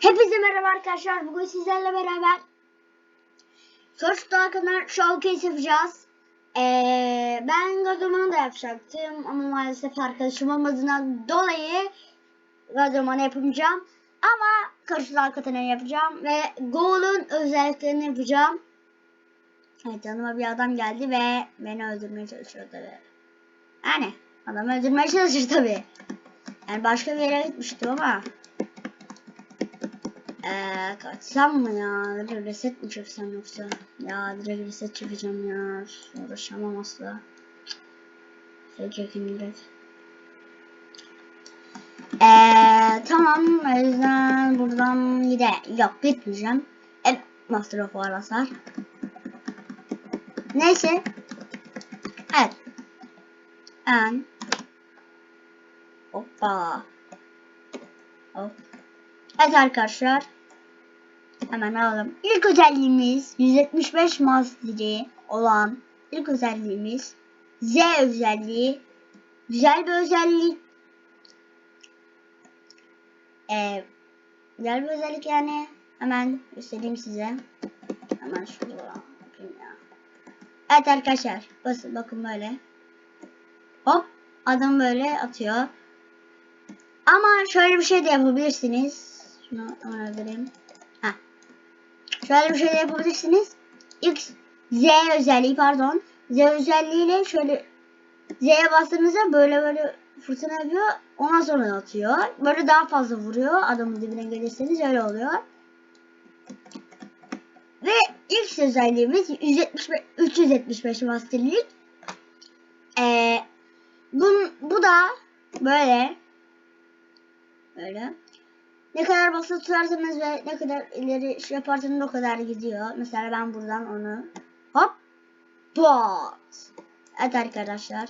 Hepinize merhaba arkadaşlar. Bugün sizlerle beraber Search Dağ kadar showcase yapacağız. Ee, ben Gadoman'ı da yapacaktım ama maalesef arkadaşım olmadığından dolayı Gadoman'ı yapamayacağım. Ama Search Dağ kadar yapacağım ve Goal'un özelliklerini yapacağım. Evet yanıma bir adam geldi ve beni öldürmeye çalışıyor tabi. Yani adam öldürmeye çalışır tabi. Yani başka bir yere gitmiştim ama eee kaçsam mı ya? Direkt reset mi çeksem yoksa? Ya direkt reset çekeceğim ya. Uğraşamam asla. Reset çekeyim direkt. Eee tamam o yüzden buradan gide. Yok gitmeyeceğim. Evet Master of War. Neyse. Evet. En. Hoppa. Hop. Evet arkadaşlar. Hemen alalım. İlk özelliğimiz 175 mastery olan ilk özelliğimiz Z özelliği. Güzel bir özellik. Ee, güzel bir özellik yani. Hemen göstereyim size. Hemen şurada yapayım ya. Evet arkadaşlar. Basın bakın böyle. Hop. Adam böyle atıyor. Ama şöyle bir şey de yapabilirsiniz. Şunu öldüreyim. Şöyle bir şey yapabilirsiniz. X, Z özelliği pardon. Z özelliğiyle şöyle Z'ye bastığınızda böyle böyle fırtına yapıyor. Ondan sonra atıyor. Böyle daha fazla vuruyor. Adamın dibine gelirseniz öyle oluyor. Ve X özelliğimiz 175, 375 masterlik. Ee, bu, bu da böyle böyle ne kadar basılı tutarsanız ve ne kadar ileri şey yaparsanız o kadar gidiyor. Mesela ben buradan onu hop pat. Evet arkadaşlar.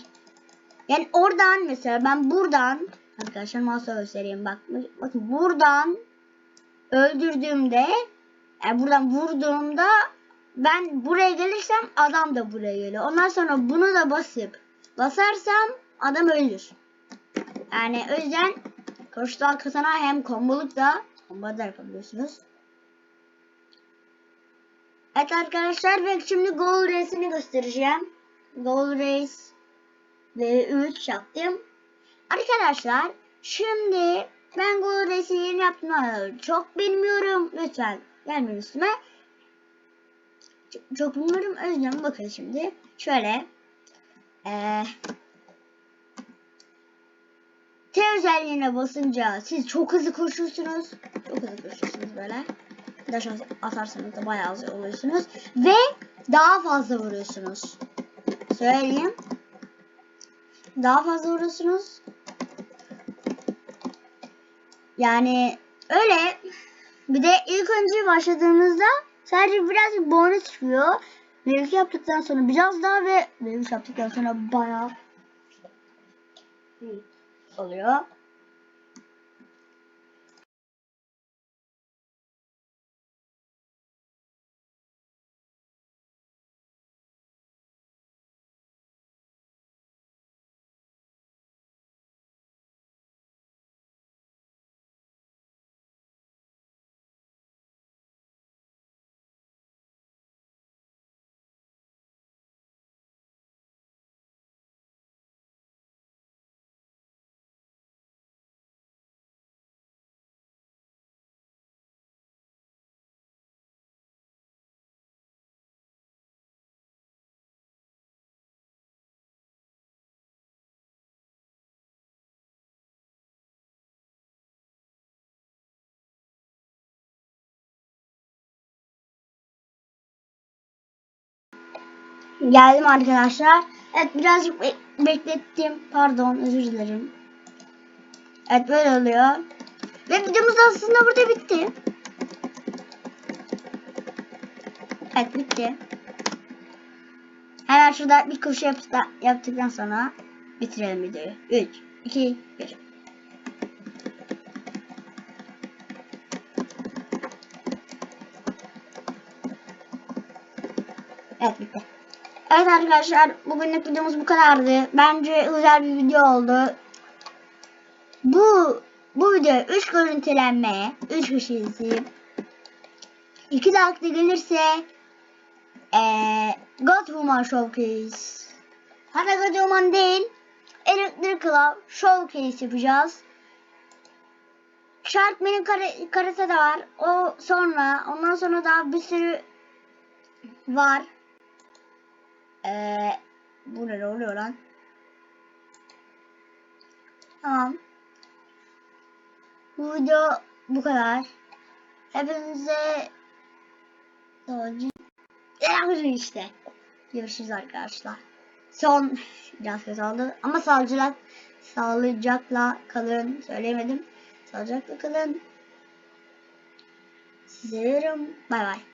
Yani oradan mesela ben buradan arkadaşlar masa göstereyim bak. Bakın buradan öldürdüğümde yani buradan vurduğumda ben buraya gelirsem adam da buraya geliyor. Ondan sonra bunu da basıp basarsam adam ölür. Yani o yüzden koşudan katana hem komboluk da combo da yapabiliyorsunuz. Evet arkadaşlar ve şimdi Goal Race'ini göstereceğim. Goal Race V3 yaptım. Arkadaşlar şimdi ben Goal Race'i yeni yaptım. Çok bilmiyorum. Lütfen gelmeyin üstüme. Çok, çok bilmiyorum. O yüzden bakın şimdi. Şöyle. Eee özelliğine basınca siz çok hızlı koşuyorsunuz. Çok hızlı koşuyorsunuz böyle. Daş atarsanız da bayağı hızlı oluyorsunuz. Ve daha fazla vuruyorsunuz. Söyleyeyim. Daha fazla vuruyorsunuz. Yani öyle. Bir de ilk önce başladığınızda sadece birazcık bonus çıkıyor. Mevki yaptıktan sonra biraz daha ve mevki yaptıktan sonra bayağı oluyor. Geldim arkadaşlar. Evet birazcık be beklettim. Pardon özür dilerim. Evet böyle oluyor. Ve videomuz aslında burada bitti. Evet bitti. Hemen şurada bir koşu yaptıktan sonra bitirelim videoyu. 3, 2, 1. Evet bitti. Evet arkadaşlar bugünlük videomuz bu kadardı. Bence güzel bir video oldu. Bu bu video 3 görüntülenme 3 kişi izleyip 2 dakika gelirse eee God Woman Showcase Hatta God Woman değil Electric Club Showcase yapacağız. Benim kare, karate de var. O sonra ondan sonra daha bir sürü var. Ee, bu ne oluyor lan? Tamam. Bu video bu kadar. Hepinize Selamünaleyküm işte. Görüşürüz arkadaşlar. Son biraz kötü oldu ama sağlıcakla sağlıcakla kalın söyleyemedim. Sağlıcakla kalın. Sizi seviyorum. Bay bay.